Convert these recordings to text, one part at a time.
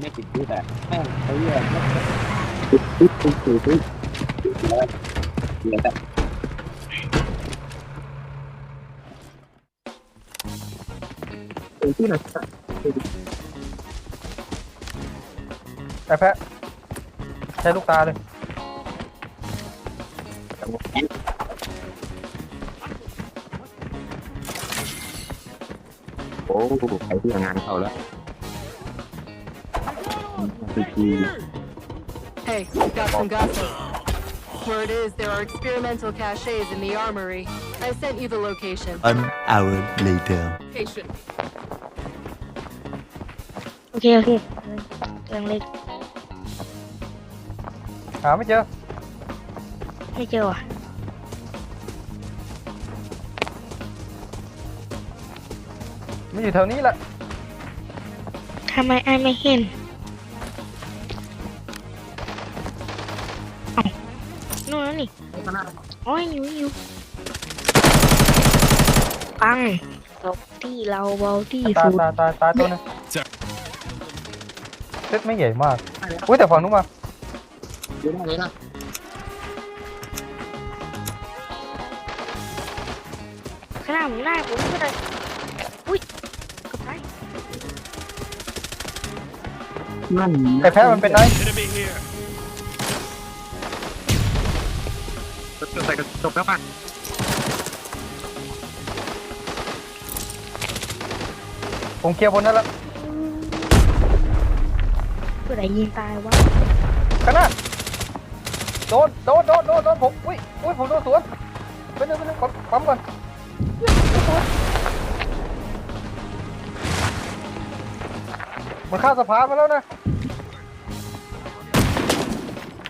ไม่ติดที่แต่แม่งไอ้เหี้ยติดติดติดติดติดแล้วเหลือแต่ที่ไหนไอ้แพะใช้ลูกตาเลยโอ้ใครที่งานเขาแล้ว พีจี Hey, got some gossip. Word is there are experimental caches in the armory. I sent you the location. One hour later. Location. โอเคโอเคกำลังเล็กหาไม่เจ นอยู่แถวนี้แหละทำไมไอ้ไม่เห็นเอ้านู่นแล้วนี่โอ้ยอยู่อยู่ปังตกที่เราเบาที่ตายสุดตายตายตายตัวหนึงเซตไม่ใหญ่มากอุ้ยแต่ฝั่งนู้นมาเดี๋ยวนะเดี๋ยวนะข้างหน้าผมหน้าผมก็ได้อุ้ยกระไปนั่นไอ้แพะมันเป็นไง ใส่กระจกแล้วป่ะผมเคลียร์บนนั้นแล้วเพื่อไหนยิงตายวะข้างหน้าโดนโดนโดนโดนโดนผมอุ้ยอุ้ยผมโดนสวนไปหนึ่งไปหนึ่งขอปั๊มก่อนมันข้ามสะพานมาแล้วนะ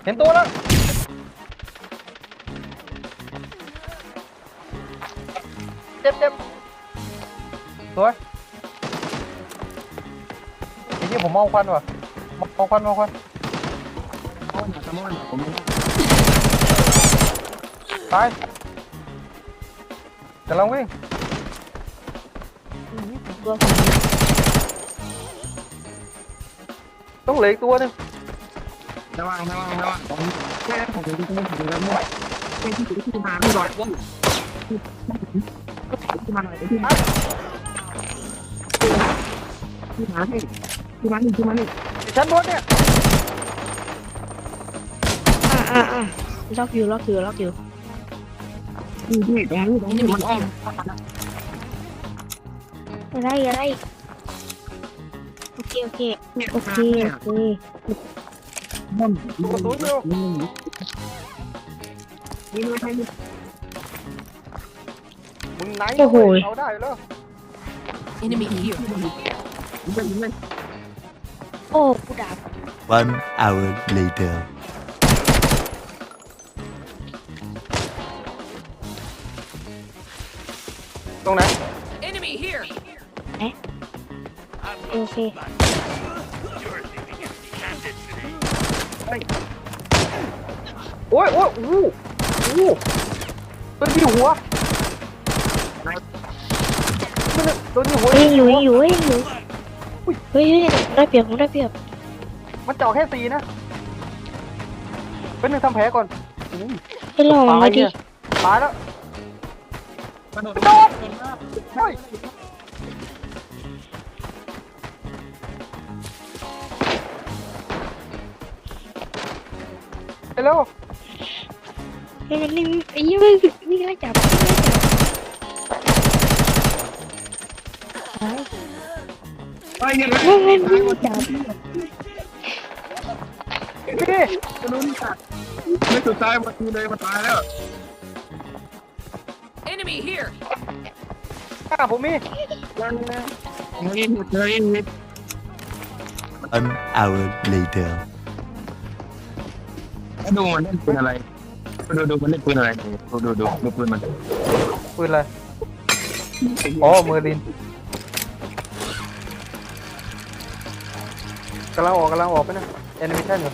เห็นตัวแล้ว เจ็บเจ็บสวยไอ้ที่ผมมองควันว่ะมองควันมองควันโอ้ยสมอนผมตายกำลังวิ่งอื้อหือตัวผมต้องเหลืออีกตัวหนึงระวังระวังระวังผมแค่ผมจะดูผมจะดูแล้วไม่เป็นที่ที่ที่มาไม่รอดว่า ที่มาหน่อยที่มาที่มาให้ที่มาหนึ่งที่มาหนึ่งชั้นบนเนี่ยอ่าอ่าอ่าล็อกอยู่ล็อกอยู่ล็อกอยู่ที่ที่ตรงนี้ตรงนี้มันอ้อมอะไรอะไรโอเคโอเคโอเคโอเคมันลูกกระสุนเดียวนี่ไม่ใช่มึง ไหนโอ้โห เอาได้แล้ว Enemy here. ไม่ไม่โอ้กูดาบ One hour later. ตรงไหน Enemy here. โอเค โอ้ยโอ้ยโอ้โหโอ้โหตัวที่หัวมัน ตัวที่หัวเฮ้ยอยู่อยู่เฮ้ยอยู่เฮ้ยเฮ้ยได้เปรียบผมได้เปรียบมันเจาะแค่สีนะเป็นหนึ่งทำแผลก่อนอุ้ยให้ลองตายมาดิเนี่ยตายแล้วกระโดดโดนเฮ้ยไปเร็วเฮ้ยมันนี่ไอ้ยี่ไม่ไม่กล้าจับ ไม่กล้าจับเฮ้ยไอ้เนี่ยไม่ไม่ไม่กล้าจับพี่กระโดดตัดไม่สุดท้ายมาทีเลยมาตายแล้ว Enemy here. ข้าผมมียังนะยังเลยยัง One hour later. ดูมันเล่นปืนอะไร ดูดูมันเล่นปืนอะไร ดูดูดูดูปืนมันปืนอะไรอ๋อเมอร์ลิน กำลังออกกำลังออกไปนะแอนิเมชันอยู่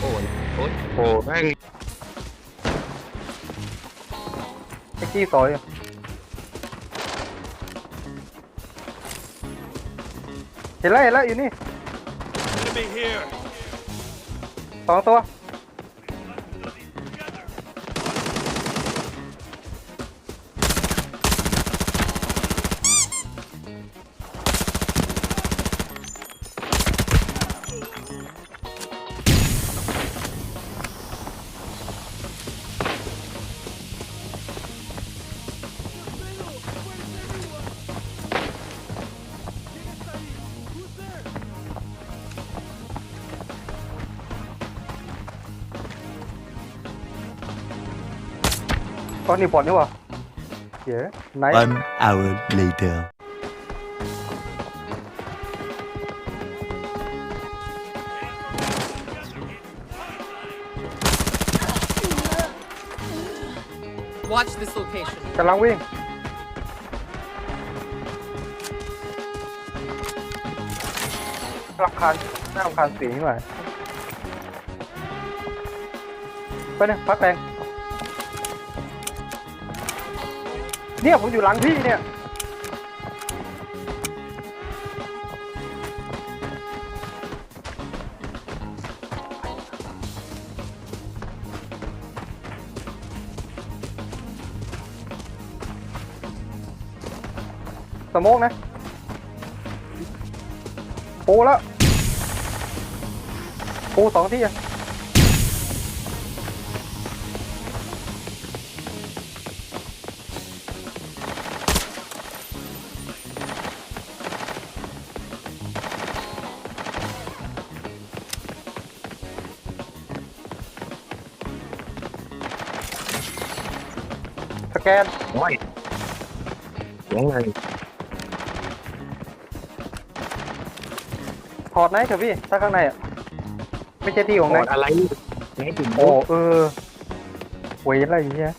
โอ้ยโอ้ยโอ้แม่งไอ้กี้ต่อยอยู่เห็นแล้วเห็นแล้วอยู่นี่ Enemy here. สองตัว ตอนนี้บอลนี่วะเหี้ยไหน One hour later. Watch this location. กำลังวิ่งรำคาญน่ารำคาญเสียงนี่หว่าไปเนี่ยพักแรง เนี่ยผมอยู่หลังพี่เนี่ยสโมกนะปูแล้วปูสองที่อะ แกนโอ้ยเสียงเลยถอดไหนเถอะพี่ ถ้าข้างในอะ ไม่ใช่ที่ของโหไหนดอะไรไหนถึงโอ้เออเวยอะไรอย่างเงี้ย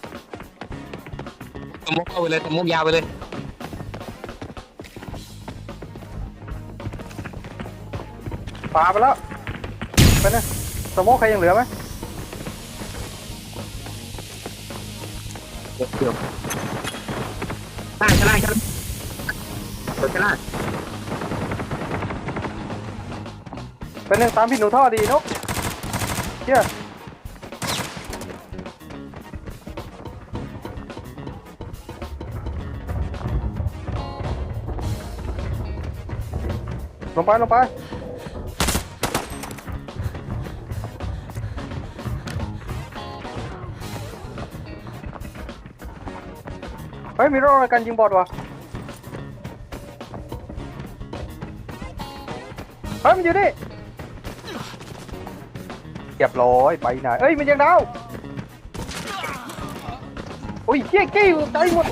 สมุกเข้าไปเลยสมุกยาวไปเลย ปาไปแล้ว ไปนะสโมกใครยังเหลือไหม เกือบเกือบล่างชั้นล่างชั้นเปิดชั้นล่างไปหนึ่งตามพี่หนูท่อดีนกเชี่ยลงไปลงไป ฮ้ยมีรถอะไรกันยิงบอดวะเฮ้ยมันอยู่นี่เรียบร้อยไปไหนเอ้ยมันยังดาวโอ้ยเกี้ยกี้ยตายหมด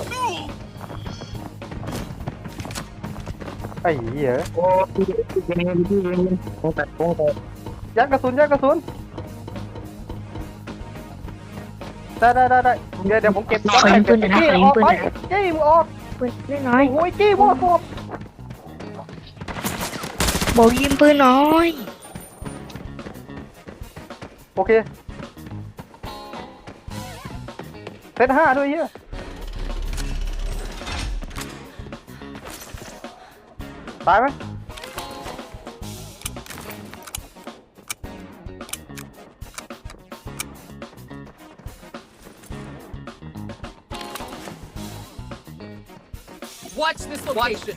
ไอ้เหี้ยโอ้พี่พี่พี่พี่พี่โอ้แต่โอ้แต่ยัดกระสุนยัดกระสุน ได้ได้ได้ได้เดี๋ยวเดี๋ยวผมเก็บขอยิงปืนหน่อยนะกี้ขอยิองอกปืนไปหน่อยนะกี้มึงออกปืนเล่นน้อยโอ้ยกี้มั่วตัวบอกยิงปืนน้อยโอเคเซตห้าด้วยเฮียตายไหม Watch this location.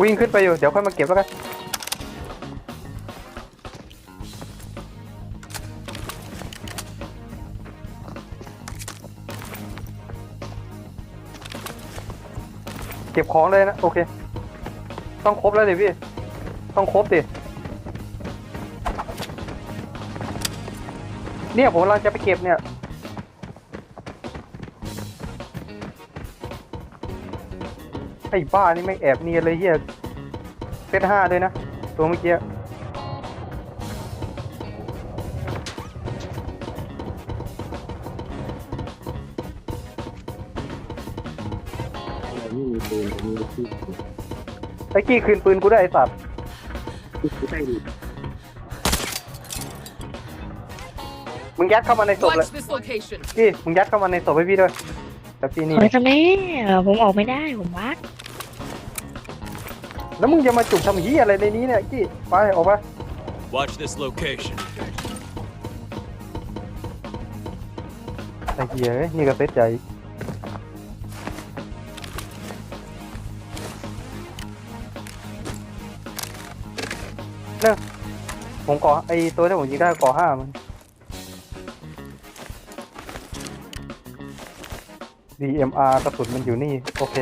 วิ่งขึ้นไปอยู่ เดี๋ยวค่อยมาเก็บแล้วกัน เก็บของเลยนะ โอเค ต้องครบแล้วดิพี่ ต้องครบดิ เนี่ยผมกำลังจะไปเก็บเนี่ย ไอ้บ้านี่ไม่งแอบเนียนเลยเฮียเซตห้าด้วยนะ ตัวเมื่อกี้นี่มีปืนมีที่ไอ้กี้คืนปืนกูได้วยไอ้สัตว์ที่ใต้ดินมึงยัดเข้ามาในศพเลย Watch this location. กี้มึงยัดเข้ามาในศพให้พี่ด้วยแต่พี่นี่ เฮ้ยทำไมผมออกไม่ได้ผมวัด แล้วมึงจะมาจุกทำเหี้ยอะไรในนี้เนี่ยกี้ไปออกไป Watch this location. ไอ้เหี้ยเอ้ยนี่ก็เซ็ตใจเลิกผมก่อไอตัวที่ผมยิงได้ก่อห้ามัน DMR กระสุนมันอยู่นี่ โอเค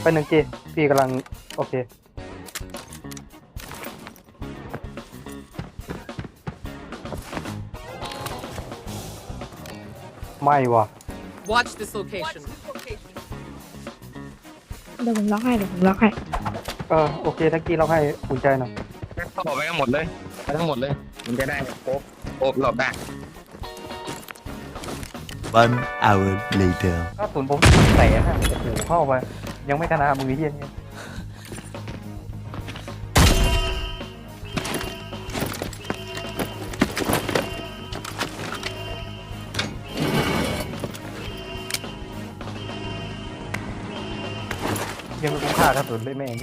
ไปหนึ่งจีพี่กำลัง โอเค ไม่ว่ะ Watch this location. เดี๋ยวผมล็อกให้เดี๋ยวผมล็อกให้เออโอเคทักกี้เราให้อุ่นใจหน่อยเข้าไปกันหมดเลยไปทั้งหมดเลย มันจะได้โอบโอบหลบได้ One hour later. กระสุนผมแสนอะโอ้โหเข้าไป ยังไม่ขนาดมือเยี่ยนี่ยังไม่คุ้มค่าครับสุดเลยแม่ง